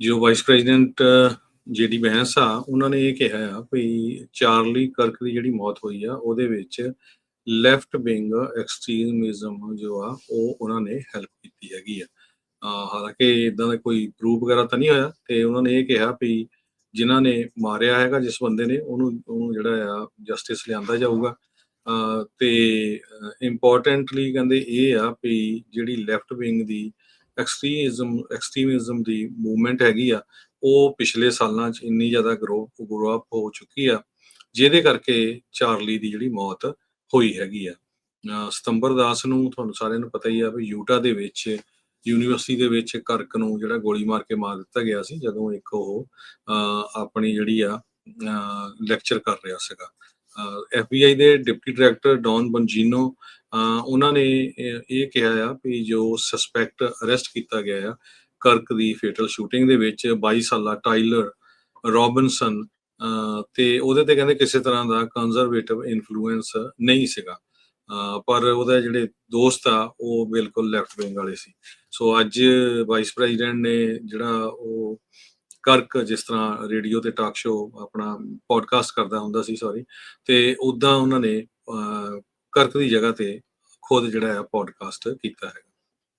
ਜੋ vice president GD Bains ਆ, ਉਹਨਾਂ ਨੇ ਇਹ ਕਿਹਾ ਆ ਵੀ ਚਾਰਲੀ ਕਰਕ ਦੀ ਜਿਹੜੀ ਮੌਤ ਹੋਈ ਆ, ਉਹਦੇ ਵਿੱਚ ਲੈਫਟ ਵਿੰਗ ਐਕਸਟ੍ਰੀਮਿਜ਼ਮ ਜੋ ਆ, ਉਹ ਉਹਨਾਂ ਨੇ ਹੈਲਪ ਕੀਤੀ ਹੈਗੀ ਆ। ਹਾਲਾਂਕਿ ਇਦਾਂ ਦਾ ਕੋਈ ਪ੍ਰੂਫ ਵਗੈਰਾ ਤਾਂ ਨਹੀਂ ਹੋਇਆ, ਤੇ ਉਹਨਾਂ ਨੇ ਇਹ ਕਿਹਾ ਵੀ ਜਿਨ੍ਹਾਂ ਨੇ ਮਾਰਿਆ ਹੈਗਾ, ਜਿਸ ਬੰਦੇ ਨੇ, ਉਹਨੂੰ ਉਹਨੂੰ ਜਿਹੜਾ ਆ ਜਸਟਿਸ ਲਿਆਂਦਾ ਜਾਊਗਾ। ਅਹ, ਤੇ ਇੰਪੋਰਟੈਂਟਲੀ ਕਹਿੰਦੇ ਇਹ ਆ ਵੀ ਜਿਹੜੀ ਲੈਫਟ ਵਿੰਗ ਦੀ ਐਕਸਟ੍ਰੀਮਿਜ਼ਮ ਐਕਸਟ੍ਰੀਮਿਜ਼ਮ ਦੀ ਮੂਵਮੈਂਟ ਹੈਗੀ ਆ, ਉਹ ਪਿਛਲੇ ਸਾਲਾਂ 'ਚ ਇੰਨੀ ਜ਼ਿਆਦਾ ਗਰੋ ਗਰੋ ਅਪ ਹੋ ਚੁੱਕੀ ਆ, ਜਿਹਦੇ ਕਰਕੇ ਚਾਰਲੀ ਦੀ ਜਿਹੜੀ ਮੌਤ ਹੋਈ ਹੈਗੀ ਆ। ਸਤੰਬਰ ਦਾਸ ਨੂੰ ਤੁਹਾਨੂੰ ਸਾਰਿਆਂ ਨੂੰ ਪਤਾ ਹੀ ਆ ਵੀ ਯੂਟਾ ਦੇ ਵਿੱਚ ਯੂਨੀਵਰਸਿਟੀ ਦੇ ਵਿੱਚ ਕਰਕ ਨੂੰ ਜਿਹੜਾ ਗੋਲੀ ਮਾਰ ਕੇ ਮਾਰ ਦਿੱਤਾ ਗਿਆ ਸੀ, ਜਦੋਂ ਇੱਕ ਉਹ, ਅਹ ਆਪਣੀ ਜਿਹੜੀ ਆ ਲੈਕਚਰ ਕਰ ਰਿਹਾ ਸੀਗਾ। ਐਫਬੀਆਈ ਦੇ ਡਿਪਟੀ ਡਾਇਰੈਕਟਰ ਡੌਨ ਬੰਜੀਨੋ ਉਹਨਾਂ ਨੇ ਇਹ ਕਿਹਾ ਆ ਵੀ ਜੋ ਸਸਪੈਕਟ ਅਰੈਸਟ ਕੀਤਾ ਗਿਆ ਆ ਕਰਕ ਦੀ ਫੇਟਲ ਸ਼ੂਟਿੰਗ ਦੇ ਵਿੱਚ 22 ਸਾਲਾ ਟਾਈਲਰ ਰੋਬਿਨਸਨ ਤੇ ਉਹਦੇ ਤੇ ਕਹਿੰਦੇ ਕਿਸੇ ਤਰ੍ਹਾਂ ਦਾ ਕੰਜ਼ਰਵੇਟਿਵ ਇਨਫਲੂਐਂਸ ਨਹੀਂ ਸੀਗਾ। ਪਰ ਉਹਦੇ ਜਿਹੜੇ ਦੋਸਤ ਆ, ਉਹ ਬਿਲਕੁਲ ਲੈਫਟ ਵਿੰਗ ਵਾਲੇ ਸੀ। ਸੋ ਅੱਜ ਵਾਈਸ ਪ੍ਰੈਜ਼ੀਡੈਂਟ ਨੇ ਜਿਹੜਾ ਉਹ ਕਰਕ ਜਿਸ ਤਰ੍ਹਾਂ ਰੇਡੀਓ ਤੇ ਟਾਕ ਸ਼ੋ ਆਪਣਾ ਪੋਡਕਾਸਟ ਕਰਦਾ ਹੁੰਦਾ ਸੀ ਸੌਰੀ ਤੇ ਉਦਾਂ ਉਹਨਾਂ ਨੇ ਕਰਕ ਦੀ ਜਗ੍ਹਾ ਤੇ ਖੁਦ ਜਿਹੜਾ ਹੈ ਪੋਡਕਾਸਟ ਕੀਤਾ ਹੈ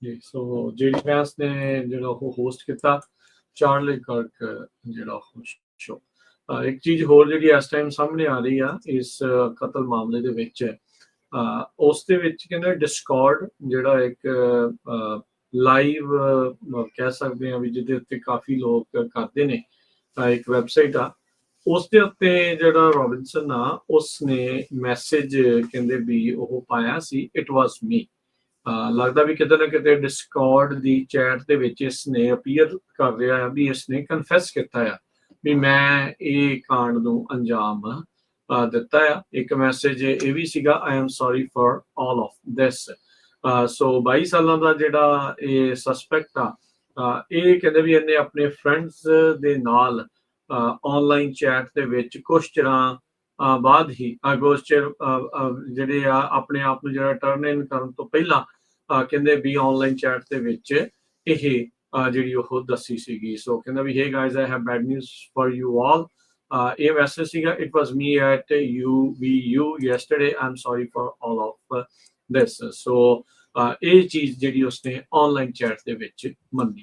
ਜੀ ਸੋ ਜੇਡੀ ਵੈਂਸ ਨੇ ਜਿਹੜਾ ਉਹ ਹੋਸਟ ਕੀਤਾ ਚਾਰਲੀ ਕਰਕ ਜਿਹੜਾ ਉਹ ਸ਼ੋ ਇੱਕ ਚੀਜ਼ ਹੋਰ ਜਿਹੜੀ ਇਸ ਟਾਈਮ ਸਾਹਮਣੇ ਆ ਰਹੀ ਆ ਇਸ ਕਤਲ ਮਾਮਲੇ ਦੇ ਵਿੱਚ ਅਹ, ਉਸ ਦੇ ਵਿੱਚ ਕਹਿੰਦੇ ਡਿਸਕਾਰਡ ਜਿਹੜਾ ਇੱਕ ਲਾਈਵ ਕਹਿ ਸਕਦੇ ਆ ਵੀ ਜਿਹਦੇ ਉੱਤੇ ਕਾਫੀ ਲੋਕ ਕਰਦੇ ਨੇ ਇੱਕ ਵੈਬਸਾਈਟ ਆ। ਉਸ ਦੇ ਉੱਤੇ ਜਿਹੜਾ ਰੋਬਿਨਸਨ ਆ ਉਸ ਨੇ ਮੈਸੇਜ ਕਹਿੰਦੇ ਵੀ ਉਹ ਪਾਇਆ ਸੀ ਇਟ ਵਾਸ ਮੀ ਲੱਗਦਾ ਵੀ ਕਿਤੇ ਨਾ ਕਿਤੇ ਡਿਸਕਾਰਡ ਦੀ ਚੈਟ ਦੇ ਵਿੱਚ ਇਸ ਨੇ ਅਪੀਅਰ ਕਰ ਰਿਹਾ ਹੈ ਵੀ ਇਸ ਨੇ ਕਨਫੈਸ ਕੀਤਾ ਆ, ਵੀ ਮੈਂ ਇਹ ਕਾਂਡ ਨੂੰ ਅੰਜਾਮ ਦਿੱਤਾ ਆ। ਇੱਕ ਮੈਸੇਜ ਇਹ ਵੀ ਸੀਗਾ I am sorry for all of this so 22 ਸਾਲਾਂ ਦਾ ਜਿਹੜਾ ਇਹ ਸਸਪੈਕਟ ਆ ਇਹ ਕਹਿੰਦੇ ਵੀ ਇਹਨੇ ਆਪਣੇ ਫਰੈਂਡਸ ਦੇ ਨਾਲ ਆਨਲਾਈਨ ਚੈਟ ਦੇ ਵਿੱਚ ਕੁਝ ਚਿਰਾਂ ਬਾਅਦ ਹੀ ਅਗਸਤ ਜਿਹੜੇ ਆ ਆਪਣੇ ਆਪ ਨੂੰ ਜਿਹੜਾ ਟਰਨ ਇਨ ਕਰਨ ਤੋਂ ਪਹਿਲਾਂ ਕਹਿੰਦੇ ਵੀ ਆਨਲਾਈਨ ਚੈਟ ਦੇ ਵਿੱਚ ਇਹ ਜਿਹੜੀ ਉਹ ਦੱਸੀ ਸੀਗੀ। ਸੋ ਕਹਿੰਦਾ ਵੀ hey guys I have bad news for you all ਇਹ ਮੈਸੇਜ ਸੀਗਾ it was me at you we you yesterday I am sorry for all of this so uh, ਇਹ ਚੀਜ਼ ਜਿਹੜੀ ਉਸਨੇ ਆਨਲਾਈਨ ਚੈਟ ਦੇ ਵਿੱਚ ਮੰਨੀ।